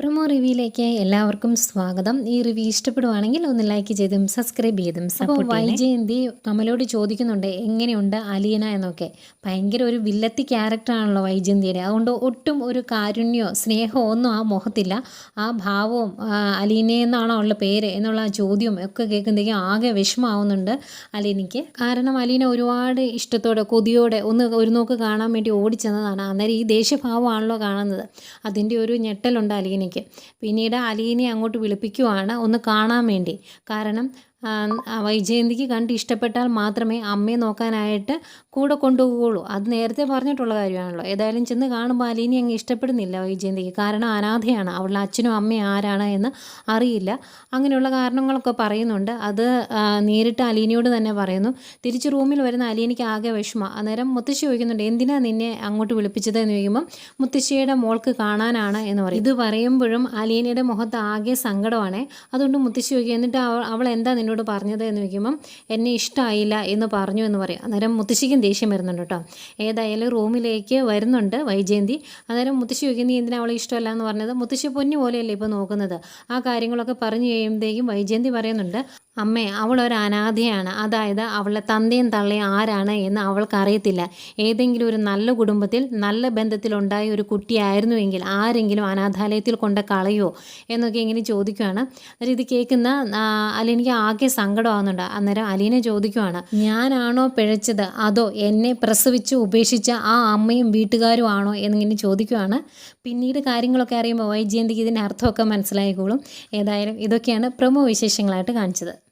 Promo റിവ്യൂയിലേക്ക് എല്ലാവർക്കും സ്വാഗതം. ഈ റിവ്യൂ ഇഷ്ടപ്പെടുവാണെങ്കിൽ ഒന്ന് ലൈക്ക് ചെയ്തും സബ്സ്ക്രൈബ് ചെയ്തും അപ്പോൾ വൈജയന്തി കമലോട് ചോദിക്കുന്നുണ്ട് എങ്ങനെയുണ്ട് അലീന എന്നൊക്കെ. ഭയങ്കര ഒരു വില്ലത്തി ക്യാരക്ടറാണല്ലോ വൈജയന്തിയുടെ. അതുകൊണ്ട് ഒട്ടും ഒരു കാരുണ്യോ സ്നേഹമോ ഒന്നും ആ മുഖത്തില്ല. ആ ഭാവവും അലീന എന്നാണോ ഉള്ള പേര് എന്നുള്ള ആ ചോദ്യവും ഒക്കെ കേൾക്കുമ്പോഴേക്കും ആകെ വിഷമാവുന്നുണ്ട് അലീനയ്ക്ക്. കാരണം അലീന ഒരുപാട് ഇഷ്ടത്തോടെ കൊതിയോടെ ഒന്ന് ഒരു നോക്ക് കാണാൻ വേണ്ടി ഓടിച്ചെന്നതാണ്. അന്നേരം ഈ ദേഷ്യഭാവമാണല്ലോ കാണുന്നത്. അതിന്റെ ഒരു ഞെട്ടലുണ്ട് അലീനയ്ക്ക്. പിന്നീട് അലീനെ അങ്ങോട്ട് വിളിപ്പിക്കുവാണ് ഒന്ന് കാണാൻ വേണ്ടി. കാരണം വൈജയന്തിക്ക് കണ്ട് ഇഷ്ടപ്പെട്ടാൽ മാത്രമേ അമ്മയെ നോക്കാനായിട്ട് കൂടെ കൊണ്ടുപോകുള്ളൂ അത് നേരത്തെ പറഞ്ഞിട്ടുള്ള കാര്യമാണല്ലോ. ഏതായാലും ചെന്ന് കാണുമ്പോൾ അലീനി അങ്ങ് ഇഷ്ടപ്പെടുന്നില്ല വൈജയന്തിക്ക്. കാരണം അനാഥയാണ്. അവളുടെ അച്ഛനും അമ്മയും ആരാണ് എന്ന് അറിയില്ല. അങ്ങനെയുള്ള കാരണങ്ങളൊക്കെ പറയുന്നുണ്ട്. അത് നേരിട്ട് അലീനയോട് തന്നെ പറയുന്നു. തിരിച്ച് റൂമിൽ വരുന്ന അലീനിക്ക് ആകെ വിഷമം. അന്നേരം മുത്തശ്ശി ചോദിക്കുന്നുണ്ട് എന്തിനാണ് നിന്നെ അങ്ങോട്ട് വിളിപ്പിച്ചത്? എന്ന് ചോദിക്കുമ്പം മുത്തശ്ശിയുടെ മോൾക്ക് കാണാനാണ് എന്ന് പറയും. ഇത് പറയുമ്പോഴും അലീനയുടെ മുഖത്ത് ആകെ സങ്കടമാണ്. അതുകൊണ്ട് മുത്തശ്ശി ചോദിക്കുക എന്നിട്ട് അവൾ എന്താ നിന്നോട് പറഞ്ഞത് എന്ന് വയ്ക്കുമ്പം എന്നെ ഇഷ്ടമായില്ല എന്ന് പറഞ്ഞു എന്ന് പറയും. അന്നേരം മുത്തശ്ശിക്കും ദേഷ്യം വരുന്നുണ്ട് കേട്ടോ. ഏതായാലും റൂമിലേക്ക് വരുന്നുണ്ട് വൈജയന്തി. അന്നേരം മുത്തശ്ശി ചോദിക്കും നീ എന്തിനാ അവളെ ഇഷ്ടമല്ല എന്ന് പറഞ്ഞത് മുത്തശ്ശി പൊന്നു പോലെയല്ലേ ഇപ്പോൾ നോക്കുന്നത്. ആ കാര്യങ്ങളൊക്കെ പറഞ്ഞു കഴിയുമ്പോഴത്തേക്കും വൈജയന്തി പറയുന്നുണ്ട് അമ്മേ അവൾ ഒരു അനാഥയാണ്. അതായത് അവളെ തന്തയും തള്ളയും ആരാണ് എന്ന് അവൾക്കറിയത്തില്ല. ഏതെങ്കിലും ഒരു നല്ല കുടുംബത്തിൽ നല്ല ബന്ധത്തിലുണ്ടായ ഒരു കുട്ടിയായിരുന്നുവെങ്കിൽ ആരെങ്കിലും അനാഥാലയത്തിൽ കൊണ്ട് കളയോ എന്നൊക്കെ ഇങ്ങനെ ചോദിക്കുകയാണ് അന്നേരം ഇത് കേൾക്കുന്ന അലീനയ്ക്ക് ആകെ സങ്കടമാകുന്നുണ്ട് അന്നേരം അലീന ചോദിക്കുവാണ് ഞാനാണോ പിഴച്ചത്? അതോ എന്നെ പ്രസവിച്ച് ഉപേക്ഷിച്ച ആ അമ്മയും വീട്ടുകാരും ആണോ എന്നിങ്ങനെ ചോദിക്കുവാണ്. പിന്നീട് കാര്യങ്ങളൊക്കെ അറിയുമ്പോൾ വൈജയന്തിക്ക് ഇതിന്റെ അർത്ഥമൊക്കെ മനസ്സിലായിക്കോളും. ഏതായാലും ഇതൊക്കെയാണ് പ്രമോ വിശേഷങ്ങളായിട്ട് കാണിച്ചത്.